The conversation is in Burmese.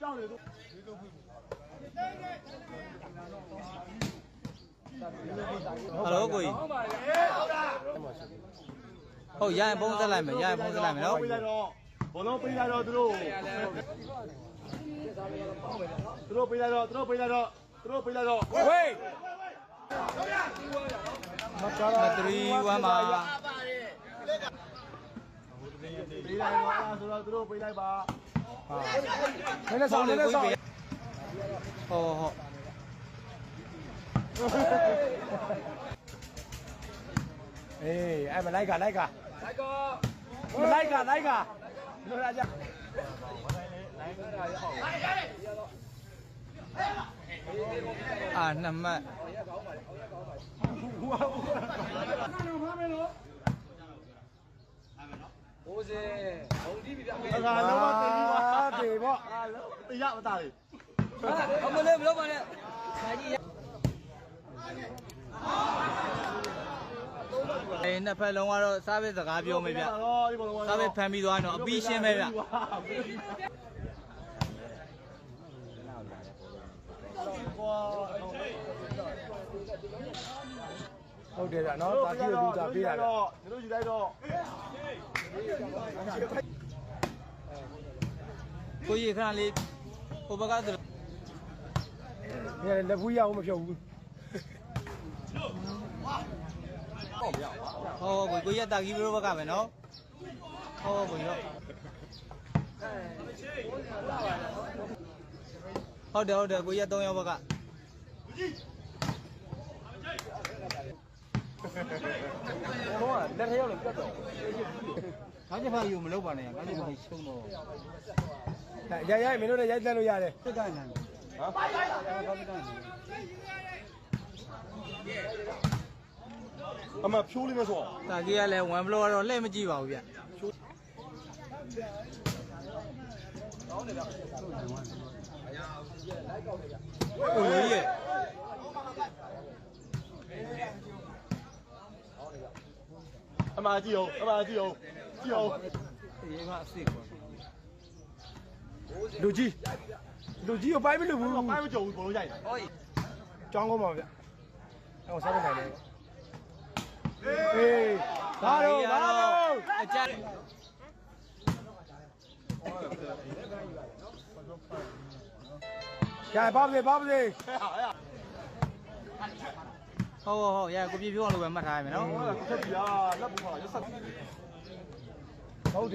ကြောက်နေတော့ဟယ်လိုကိုကြီးဟုတ်ရရင်ဖုန်းဆက်လိုက်မယ်ရရင်ဖုန်းဆက်လိုက်မယ်နော်ပေးလိုက်တော့ဘောလုံးပေးလိုက်တော့သူတို့သူတို့ပေးလိုက်တော့သူတို့ပေးလိုက်တော့သူတို့ပေးလိုက်တော့ဝေးမ3 1ပါပေးလိုက်တော့အဲ့ဆိုတော့သူတို့ပေးလိုက်ပါ နည်းနည်းဆောင်နည်းနည်းဆောင်ဟောဟောအေးအဲ့မလိုက်ကလိုက်ကလိုက်ကောမလိုက်ကလိုက်ကလို့ရကြအာနှစ်မှတ်အကာလုံးမတင် ဘူးပါတေပေါ့အာလုံးတရားမသားလေအမလေးမလုပ်ပါနဲ့အေးနှစ်ဖက်လုံးကတော့စားပဲစကားပြောမယ်ဗျတော့ဒီဘောလုံးစားပဲဖမ်းပြီးသွားတော့အပီးရှင်းပဲဗျကွာဟုတ်တယ်ဗျနော်တာကြီးကိုလူတာပေးတာဗျတော့ညတို့ယူလိုက်တော့ ကိုကြီးခဏလေးဟိုဘက်ကသူဒီလက်ဖူးရအောင်မဖြုတ်ဘူးဟောကိုကိုကြီးတာကြီးဘရိုဘက်ကပဲနော်ဟောကိုရောဟုတ်တယ်ဟုတ်တယ်ကိုကြီး3ယောက်ဘက်ကတော့လက်ထရောက်လို့ပြတ်တော့ငါးချက်ဖာယူမလုပ်ပါနဲ့ငါးချက်ဖာရှုံးတော့ ရိုက်ရိုက်မင်းတို့လည်းရိုက်တက်လို့ရတယ်စစ်တိုင်းနိုင်အမဖြိုးလေးမဆိုတာကြီးကလည်း1ဘလောကတော့လှည့်မကြည့်ပါဘူးဗျဟိုကြီးရဲ့အမကြည့်အောင်အမကြည့်အောင်ကြည့်အောင်ရေးမအစ်စ်ကွာ လူကြီးလူကြီးကိုပိုင်းမလို့ဘူးဘာမှမကြုံဘူးဘောလုံးရိုက်တာဟောကြောင်းကောင်းပါဗျဟောစားမနိုင်နဲ့အေးဘာတော့ဘာတော့အကြက်ကြိုင်ပါစေပါစေဟောဟောရကိုပြေပြောအောင်လို့ပဲမှတ်ထားရမယ်နော်ဟုတ်လားတစ်ချက်ပြာလက်ပူပါရက်ဆက်